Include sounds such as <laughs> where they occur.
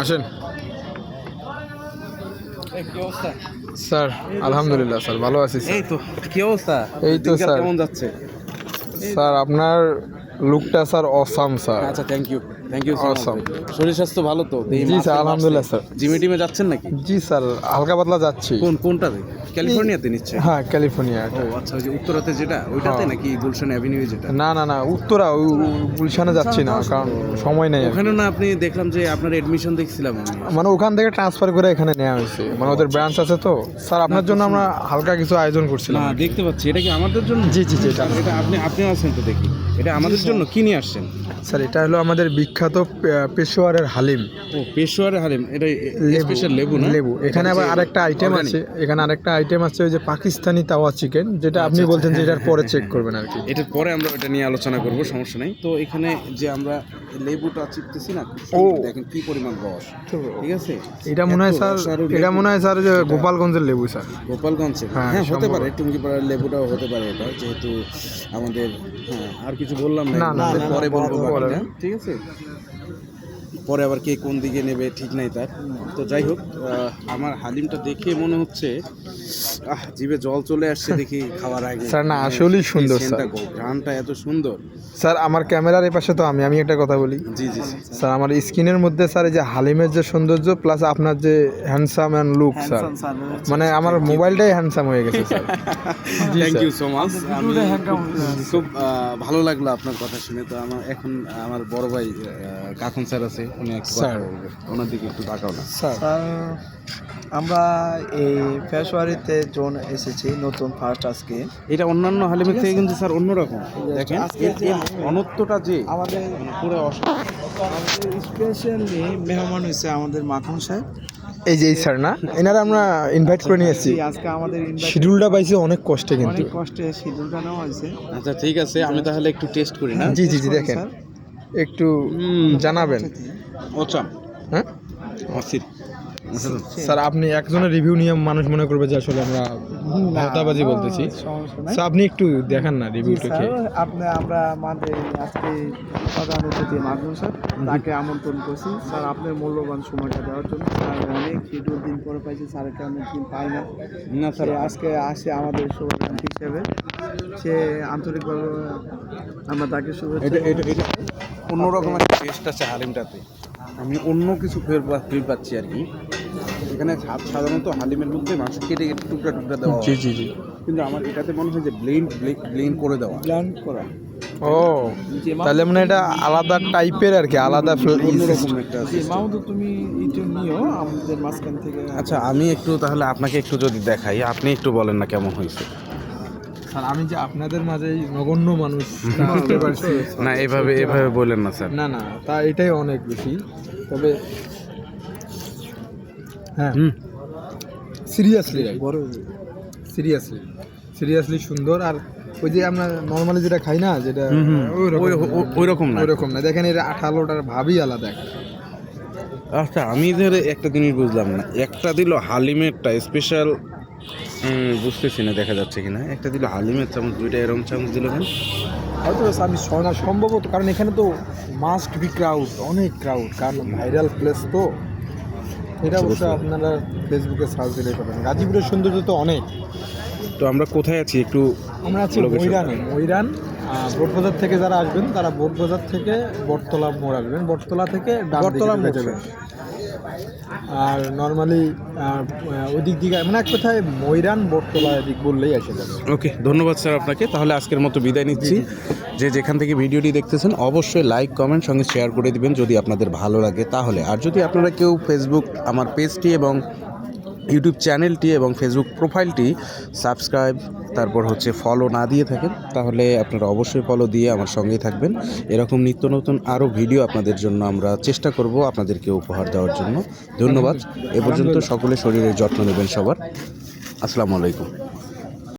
আসেন। স্যার আলহামদুলিল্লাহ স্যার ভালো আছি এই তো কি অবস্থা? এই তো, স্যার। কেমন যাচ্ছে? স্যার আপনার লুকটা স্যার অসাম স্যার। আচ্ছা thank you thank you Awesome. শরীর স্বাস্থ্য ভালো তো? জি, স্যার, আলহামদুলিল্লাহ, স্যার। জিমে টিমে যাচ্ছেন নাকি? জি স্যার হালকা পাতলা যাচ্ছি। কোন কোনটাতে ক্যালিফোর্নিয়াতে নিচ্ছে? হ্যাঁ ক্যালিফোর্নিয়া ও আচ্ছা ওই যে উত্তরাতে যেটা ওইটাতে হ্যাঁ। নাকি গুলশান অ্যাভিনিউ যেটা? না না না উত্তরা গুলশানে যাচ্ছি না কারণ সময় নেই। ওখানে না আপনি দেখলাম যে আপনার এডমিশন দেখছিলাম মানে ওখান থেকে ট্রান্সফার করে এখানে নেওয়া হয়েছে। মানে ওদের ব্রাঞ্চ আছে তো। স্যার আপনার জন্য আমরা হালকা কিছু আয়োজন করছিলাম। দেখতে পাচ্ছি। এটা কি আমাদের জন্য? জি জি জি এটা এটা আপনি আপনি আছেন তো দেখি। এটা আমাদের জন্য কি নিয়ে আসছেন? স্যার এটা হলো আমাদের বিখ্যাত পেশোয়ারের হালিম। ও পেশোয়ারে হালিম এটা স্পেশাল লেবু না? লেবু। এখানে আবার আরেকটা আইটেম আছে এখানে আরেকটা আইটেম আছে ওই যে পাকিস্তানি তাওয়া চিকেন যেটা আপনি বলছেন যে এটার পরে চেক <laughs> করবেন আর কি। এটার পরে আমরা এটা নিয়ে আলোচনা করব সমস্যা নেই। তো এখানে যে আমরা লেবুটা চিপতেছি না ও। দেখেন কি পরিমাণ রস ঠিক আছে? এটা মনে হয় স্যার এটা মনে হয় স্যার যে গোপালগঞ্জের লেবু স্যার। গোপালগঞ্জে? হ্যাঁ, হ্যাঁ হতে। পারে টুঙ্গিপাড়ার লেবুটাও হতে পারে এটা যেহেতু আমাদের হ্যাঁ আর কিছু বললাম না পরে বলব ঠিক আছে। পরে আবার কে কোন দিকে নেবে ঠিক নাই তার। তো যাই হোক আহ, আমার হালিমটা দেখে মনে হচ্ছে আহ জিভে জল চলে আসছে দেখি খাওয়ার আগে। স্যার, না, আসলেই সুন্দর, স্যার। গানটা এত সুন্দর। স্যার আমার ক্যামেরার এই পাশে তো আমি আমি একটা কথা বলি। জি জি স্যার আমার স্কিনের মধ্যে স্যার এই যে হালিমের যে সৌন্দর্য প্লাস আপনার যে হ্যান্ডসাম অ্যান্ড লুক স্যার। মানে আমার মোবাইলটাই হ্যান্ডসাম হয়ে গেছে sir. Thank you so much খুব ভালো লাগল আপনার কথা শুনে। তো আমার এখন আমার বড় ভাই কাকুন স্যার আছে উনি স্যার। ওনার দিকে একটু তাকাও না। স্যার। আমরা এই ফেসওয়ারিতে জোন এসেছি নতুন ফার্স্ট আজকে। এটা অন্যান্য হালিমের থেকে কিন্তু স্যার অন্যরকম। দেখেন। অনত্যটা যে? আমাদের মানে পুরো আমাদের স্পেশালি মেহমান হয়েছে আমাদের মাখন সাহেব। এই যে এই স্যার না এনারা আমরা ইনভাইট করে নিয়ে এসেছি আজকে আমাদের শিডিউলটা পাইছি অনেক কষ্টে কিন্তু। অনেক কষ্টে শিডিউলটা নেওয়া হয়েছে। আচ্ছা ঠিক আছে আমি তাহলে একটু টেস্ট করি না? জি জি জি করুন, দেখেন। একটু জানাবেন। অচাম হ্যাঁ? অস্থির। স্যার আপনি একজনের রিভিউ নিয়ে মানুষ মনে করবে যে আসলে আমরা ভাওতাবাজি বলতেছি। স্যার আপনি একটু দেখান না রিভিউটা খেয়ে। আপনি আমরা আমাদের আজকে প্রধান অতিথি মাগুন স্যার তাকে আমন্ত্রণ করছি। স্যার আপনার মূল্যবান সময়টা দেওয়ার জন্য। স্যার অনেক শিডিউল দিন পরে পাইছি স্যারকে অনেক দিন পাই না। না স্যার। আজকে আসে আমাদের শুভাকাঙ্ক্ষী হিসেবে। সে আন্তরিকভাবে আমরা তাকে শুভেচ্ছা এটা এটা এটা অন্যরকম একটা টেস্ট আছে হালিমটাতে। আমি অন্য কিছু ফের ফিল পাচ্ছি আর কি। এখানে সাধারণত হালিমের মধ্যে মাংস কেটে কেটে টুকরা টুকরা দেওয়া জি জি জি। কিন্তু আমার এটাতে মনে হয় যে ব্লেন্ড ব্লেন্ড করে দেওয়া। প্ল্যান করা। ও তাহলে মানে এটা আলাদা টাইপের আর কি আলাদা তুমি একটু নিও আমাদের মাঝখান থেকে। আচ্ছা আমি একটু তাহলে আপনাকে একটু যদি দেখাই আপনি একটু বলেন না কেমন হয়েছে। স্যার আমি যে আপনাদের মাঝে নগণ্য মানুষ না এভাবে এভাবে বলেন না স্যার। না না তা এটাই অনেক বেশি। তবে হ্যাঁ। হুম। সিরিয়াসলি বড় সিরিয়াসলি সিরিয়াসলি সুন্দর। আর ওই যে আমরা নর্মালি যেটা খাই না যেটা হুম। ওই রকম না। ওই রকম না। দেখেন এর আঠালোটার ভাবই আলাদা। আচ্ছা আমি ধরে একটা জিনিস বুঝলাম না। একটা দিল হালিমেরটা স্পেশাল বুঝতেছি না দেখা যাচ্ছে কিনা। একটা দিল হালিমের চামচ দুইটা এরম চামচ দিল কেন? হয়তো আমি সম্ভবত কারণ এখানে তো মাস্ট বি ক্রাউড অনেক ক্রাউড কারণ ভাইরাল প্লেস তো। এটা অবশ্য আপনারা ফেসবুকে সার্চ দিলে পাবেন। গাজীপুরের সৌন্দর্য তো অনেক। তো আমরা কোথায় আছি একটু আমরা আছি. ময়রানে ময়রান বোটবাজার থেকে যারা আসবেন তারা বোটবাজার থেকে বটতলা মোড় আসবেন। বটতলা থেকে বটতলা মোড়, যাবেন। আর নর্মালি ওই দিক দিকে মানে এক কথায় ময়রান বটতলা দিক বললেই আসে যাবে। ওকে ধন্যবাদ স্যার আপনাকে। তাহলে আজকের মতো বিদায় নিচ্ছি। যে যেখান থেকে ভিডিওটি দেখতেছেন অবশ্যই লাইক কমেন্ট সঙ্গে শেয়ার করে দিবেন যদি আপনাদের ভালো লাগে। তাহলে আর যদি আপনারা কেউ ফেসবুক আমার পেজটি এবং ইউটিউব চ্যানেলটি এবং ফেসবুক প্রোফাইলটি সাবস্ক্রাইব, তারপর হচ্ছে ফলো না দিয়ে থাকেন, তাহলে আপনারা অবশ্যই ফলো দিয়ে আমার সঙ্গেই থাকবেন। এরকম নিত্য নতুন আরও ভিডিও আপনাদের জন্য আমরা চেষ্টা করব আপনাদেরকে উপহার দেওয়ার জন্য। ধন্যবাদ। এ পর্যন্ত সকলে শরীরের যত্ন নেবেন সবার। আসসালামু আলাইকুম।